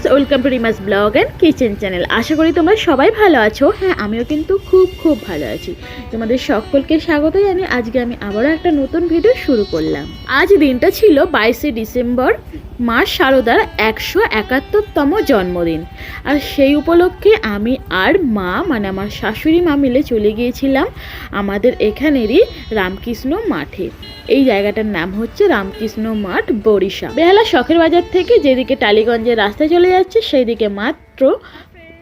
Friends welcome to Rima's blog and kitchen channel. আশা করি তোমরা সবাই ভালো আছো। হ্যাঁ আমিও কিন্তু খুব খুব ভালো আছি। তোমাদের সকলকে স্বাগত জানি আজকে আমি আবারও একটা নতুন ভিডিও শুরু করলাম। আজ দিনটা ছিল বাইশে ডিসেম্বর। মা শারদার একশো একাত্তরতম জন্মদিন। আর সেই উপলক্ষে আমি আর মা মানে আমার শাশুড়ি মা মিলে চলে গিয়েছিলাম আমাদের এখানেরই রামকৃষ্ণ মাঠে। এই জায়গাটার নাম হচ্ছে রামকৃষ্ণ মাঠ বরিশা বেহালা শখের বাজার থেকে যেদিকে টালিগঞ্জের রাস্তায় চলে যাচ্ছে সেই দিকে মাত্র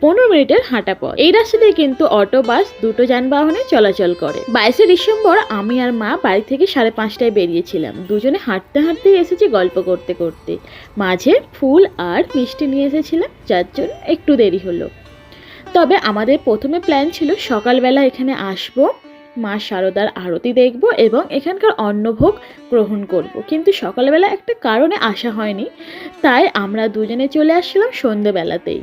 পনেরো মিনিটের হাঁটা পথ। এই রাস্তা দিয়ে কিন্তু অটো, বাস দুটো যানবাহনে চলাচল করে। বাইশে ডিসেম্বর আমি আর মা বাড়ি থেকে সাড়ে পাঁচটায় বেরিয়েছিলাম। দুজনে হাঁটতে হাঁটতেই এসেছি গল্প করতে করতে। মাঝে ফুল আর মিষ্টি নিয়ে এসেছিলাম, যার জন্য একটু দেরি হলো। তবে আমাদের প্রথমে প্ল্যান ছিল সকালবেলা এখানে আসব, মা শারদার আরতি দেখব এবং এখানকার অন্নভোগ গ্রহণ করব। কিন্তু সকালবেলা একটা কারণে আসা হয়নি, তাই আমরা দুজনে চলে আসছিলাম সন্ধেবেলাতেই।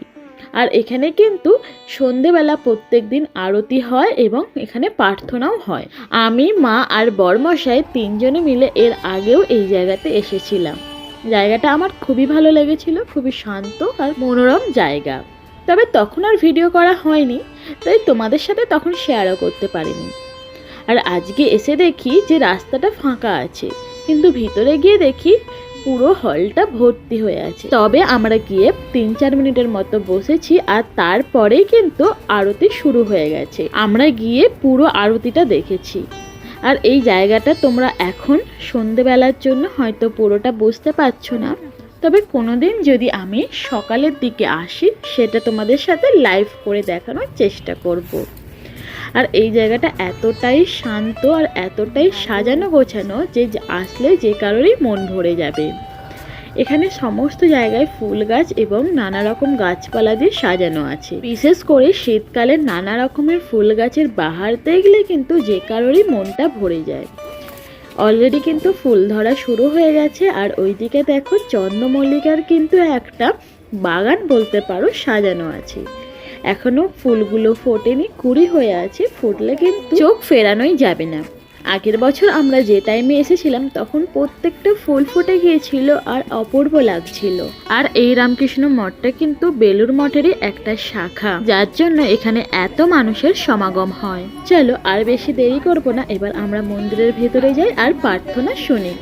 আর এখানে কিন্তু সন্ধেবেলা প্রত্যেক দিন আরতি হয় এবং এখানে প্রার্থনাও হয়। আমি, মা আর বরমশাই তিনজনে মিলে এর আগেও এই জায়গাতে এসেছিলাম। জায়গাটা আমার খুবই ভালো লেগেছিল, খুবই শান্ত আর মনোরম জায়গা। তবে তখন আর ভিডিও করা হয়নি, তাই তোমাদের সাথে তখন শেয়ারও করতে পারিনি। আর আজকে এসে দেখি যে রাস্তাটা ফাঁকা আছে, কিন্তু ভিতরে গিয়ে দেখি পুরো হলটা ভর্তি হয়ে আছে। তবে আমরা গিয়ে তিন চার মিনিটের মতো বসেছি আর তারপরেই কিন্তু আরতি শুরু হয়ে গেছে। আমরা গিয়ে পুরো আরতিটা দেখেছি। আর এই জায়গাটা তোমরা এখন সন্ধেবেলার জন্য হয়তো পুরোটা বুঝতে পারছ না। তবে কোনোদিন যদি আমি সকালের দিকে আসি, সেটা তোমাদের সাথে লাইভ করে দেখানোর চেষ্টা করব। আর এই জায়গাটা এতটাই শান্ত আর এতটাই সাজানো গোছানো যে আসলে যে কারোরই মন ভরে যাবে। এখানে সমস্ত জায়গায় ফুল গাছ এবং নানা রকম গাছপালা দিয়ে সাজানো আছে। বিশেষ করে শীতকালে নানা রকমের ফুল গাছের বাহার দেখলে কিন্তু যে কারোরই মনটা ভরে যায়। অলরেডি কিন্তু ফুল ধরা শুরু হয়ে গেছে আর ওইদিকে দেখো চন্দ্রমল্লিকার কিন্তু একটা বাগান বলতে পারো সাজানো আছে। এখনও ফুলগুলো ফোটেনি, কুড়ি হয়ে আছে, ফুটলে কিন্তু চোখ ফেরানোই যাবে না। আগের বছর আমরা যে টাইমে এসেছিলাম, তখন প্রত্যেকটা ফুল ফুটে গিয়েছিল আর অপূর্ব লাগছিল। আর এই রামকৃষ্ণ মঠটা কিন্তু বেলুর মঠেরই একটা শাখা, যার জন্য এখানে এত মানুষের সমাগম হয়। চলো আর বেশি দেরি করব না, এবার আমরা মন্দিরের ভেতরে যাই আর প্রার্থনা শুনি।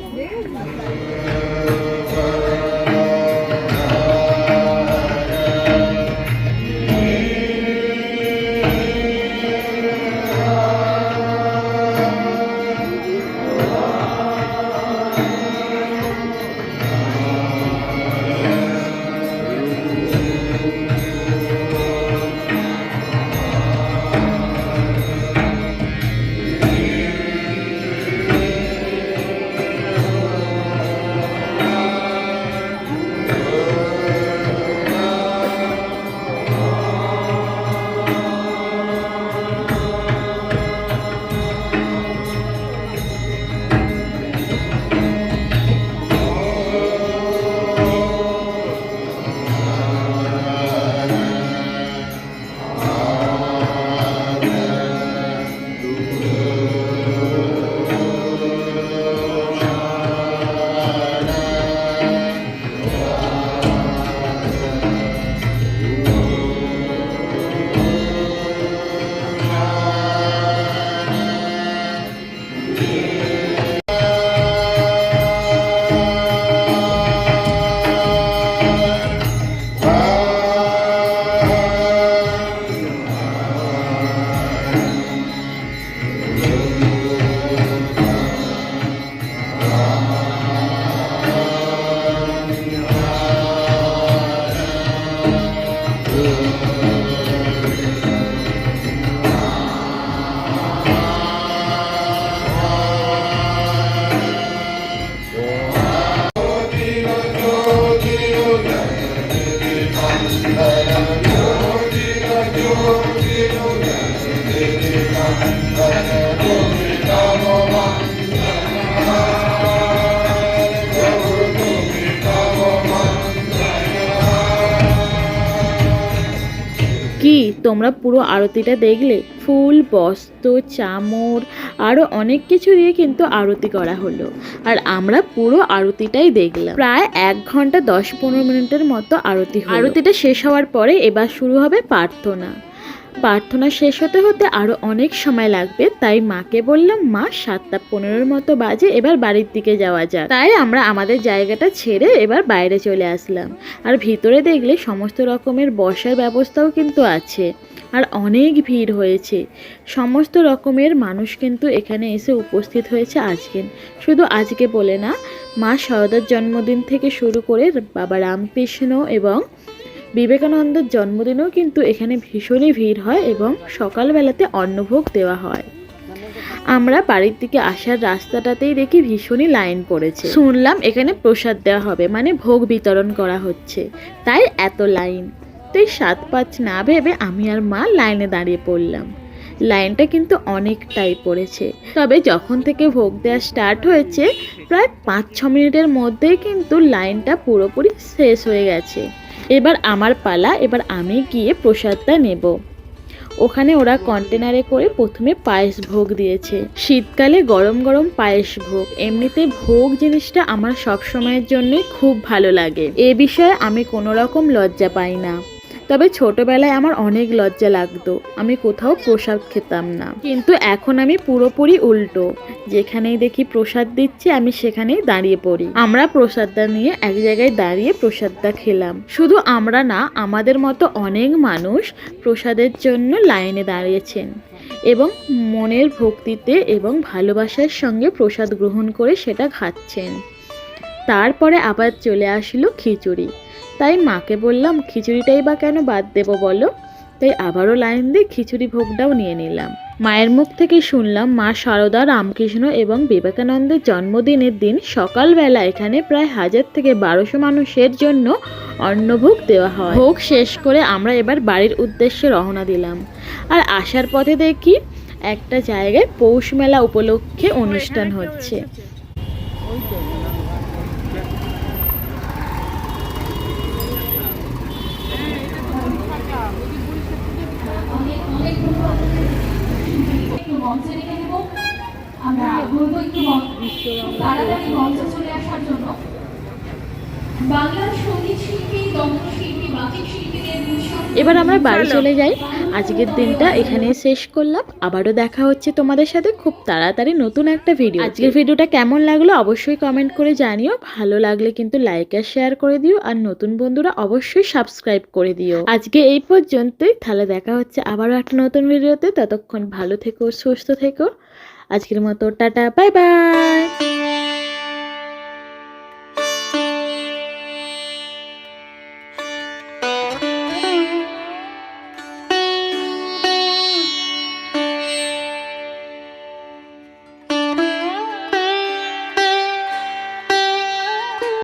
কি, তোমরা পুরো আরতিটা দেখলে? ফুল, বস্ত্র, চামর আরও অনেক কিছু দিয়ে কিন্তু আরতি করা হলো। আর আমরা পুরো আরতিটাই দেখলাম। প্রায় এক ঘণ্টা দশ পনেরো মিনিটের মতো আরতি আরতিটা শেষ হওয়ার পরে এবার শুরু হবে প্রার্থনা। প্রার্থনা শেষ হতে হতে আরও অনেক সময় লাগবে, তাই মাকে বললাম, মা, সাতটা পনেরোর মতো বাজে, এবার বাড়ির দিকে যাওয়া যাক। তাই আমরা আমাদের জায়গাটা ছেড়ে এবার বাইরে চলে আসলাম। আর ভিতরে দেখলে সমস্ত রকমের বসার ব্যবস্থাও কিন্তু আছে, আর অনেক ভিড় হয়েছে। সমস্ত রকমের মানুষ কিন্তু এখানে এসে উপস্থিত হয়েছে আজকে। শুধু আজকে বলে না, মা সরদার জন্মদিন থেকে শুরু করে বাবা রামকৃষ্ণ এবং বিবেকানন্দের জন্মদিনেও কিন্তু এখানে ভীষণই ভিড় হয় এবং সকালবেলাতে অন্নভোগ দেওয়া হয়। আমরা বাড়ির দিকে আসার রাস্তাটাতেই দেখি ভীষণই লাইন পড়েছে। শুনলাম এখানে প্রসাদ দেওয়া হবে মানে ভোগ বিতরণ করা হচ্ছে। তাই এত লাইন। তো এই সাত পাঁচ না ভেবে আমি আর মা লাইনে দাঁড়িয়ে পড়লাম। লাইনটা কিন্তু অনেকটাই পড়েছে। তবে যখন থেকে ভোগ দেওয়া স্টার্ট হয়েছে, প্রায় পাঁচ ছ মিনিটের মধ্যেই কিন্তু লাইনটা পুরোপুরি শেষ হয়ে গেছে। এবার আমার পালা, এবার আমি গিয়ে প্রসাদটা নেব। ওখানে ওরা কন্টেনারে করে প্রথমে পায়েস ভোগ দিয়েছে। শীতকালে গরম গরম পায়েস ভোগ। এমনিতে ভোগ জিনিসটা আমার সব সময়ের জন্যই খুব ভালো লাগে। এ বিষয়ে আমি কোনো রকম লজ্জা পাই না। তবে ছোটবেলায় আমার অনেক লজ্জা লাগতো। আমি কোথাও প্রসাদ খেতাম না। কিন্তু এখন আমি পুরোপুরি উল্টো। যেখানেই দেখি প্রসাদ দিচ্ছে, আমি সেখানেই দাঁড়িয়ে পড়ি। আমরা প্রসাদটা নিয়ে এক জায়গায় দাঁড়িয়ে প্রসাদটা খেলাম। শুধু আমরা না, আমাদের মতো অনেক মানুষ প্রসাদের জন্য লাইনে দাঁড়িয়েছেন এবং মনের ভক্তিতে এবং ভালোবাসার সঙ্গে প্রসাদ গ্রহণ করে সেটা খাচ্ছেন। তারপরে আবার চলে আসলো খিচুড়ি। তাই মাকে বললাম, খিচুড়িটাই বা কেন বাদ দেবো বলো? তাই আবারও লাইন দিয়ে খিচুড়ি ভোগটাও নিয়ে নিলাম। মায়ের মুখ থেকে শুনলাম, মা সারদা, রামকৃষ্ণ এবং বিবেকানন্দের জন্মদিনের দিন সকালবেলা এখানে প্রায় হাজার থেকে বারোশো মানুষের জন্য অন্নভোগ দেওয়া হয়। ভোগ শেষ করে আমরা এবার বাড়ির উদ্দেশ্যে রওনা দিলাম। আর আসার পথে দেখি একটা জায়গায় পৌষ মেলা উপলক্ষে অনুষ্ঠান হচ্ছে। আমরা একটু মঞ্চে চলে আসার জন্য। বাংলার সংগীত শিল্পী এবার আমরা বাড়ি চলে যাই। আজকের দিনটা এখানে শেষ করলাম। আবারও দেখা হচ্ছে তোমাদের সাথে খুব তাড়াতাড়ি নতুন একটা ভিডিও আজকের ভিডিওটা কেমন লাগল অবশ্যই কমেন্ট করে জানিও। ভালো লাগলে কিন্তু লাইক আর শেয়ার করে দিও। আর নতুন বন্ধুরা অবশ্যই সাবস্ক্রাইব করে দিও। আজকে এই পর্যন্তই। তাহলে দেখা হচ্ছে আবারও একটা নতুন ভিডিওতে ততক্ষণ ভালো থেকো, সুস্থ থেকো। আজকের মতো টাটা বাই বাই